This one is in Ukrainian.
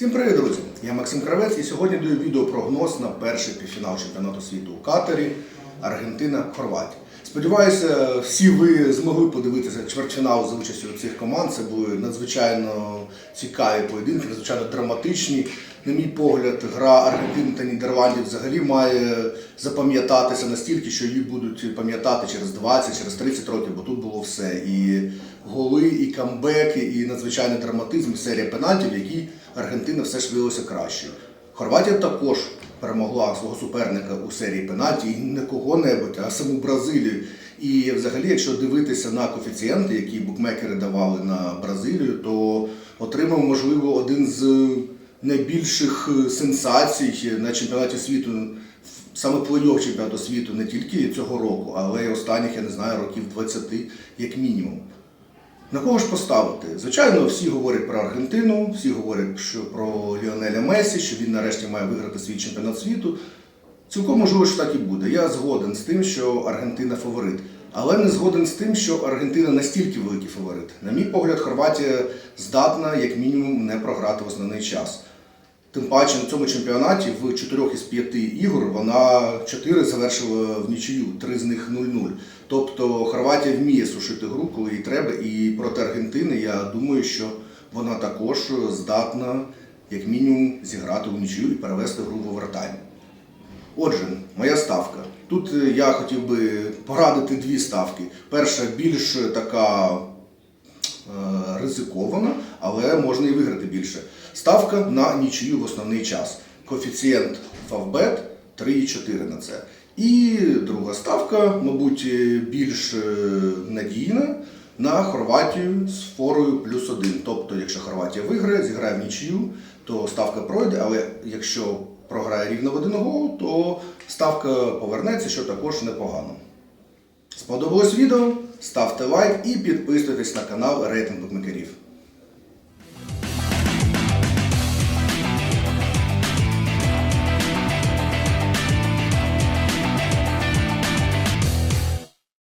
Всім привіт, друзі! Я Максим Кравець і сьогодні даю відеопрогноз на перший півфінал чемпіонату світу у Катарі Аргентина-Хорватія. Сподіваюся, всі ви змогли подивитися чвертьфінал за участю цих команд. Це були надзвичайно цікаві поєдинки, надзвичайно драматичні. На мій погляд, гра Аргентини та Нідерландів взагалі має запам'ятатися настільки, що її будуть пам'ятати через 20, через 30 років, бо тут було все. І голи, і камбеки, і надзвичайний драматизм, і серія пенальтів, які Аргентина все ж виявилася кращою. Хорватія також перемогла свого суперника у серії пенальті, і не кого-небудь, а саму Бразилію. І взагалі, якщо дивитися на коефіцієнти, які букмекери давали на Бразилію, то отримав, можливо, один з найбільших сенсацій на чемпіонаті світу, саме плей-офф чемпіонату світу не тільки цього року, але й останніх, я не знаю, років 20 як мінімум. На кого ж поставити? Звичайно, всі говорять про Аргентину, всі говорять що про Ліонеля Месі, що він нарешті має виграти свій чемпіонат світу. Цілком можливо, що так і буде. Я згоден з тим, що Аргентина фаворит. Але не згоден з тим, що Аргентина настільки великий фаворит. На мій погляд, Хорватія здатна, як мінімум, не програти в основний час. Тим паче на цьому чемпіонаті в 4 із 5 ігор вона 4 завершила в нічию, 3 з них 0-0. Тобто Хорватія вміє сушити гру, коли їй треба, і проти Аргентини я думаю, що вона також здатна, як мінімум, зіграти в нічию і перевести гру в овертайм. Отже, моя ставка. Тут е, я хотів би порадити дві ставки. Перша більш така е, ризикована, але можна і виграти більше. Ставка на нічию в основний час. Коефіцієнт Favbet 3,4 на це. І друга ставка, мабуть, е, більш е, надійна на Хорватію з форою плюс один. Тобто, якщо Хорватія виграє, зіграє в нічию, то ставка пройде, але якщо програє рівно в один гол, то ставка повернеться, що також непогано. Сподобалось відео? Ставте лайк і підписуйтесь на канал Рейтинг букмекерів.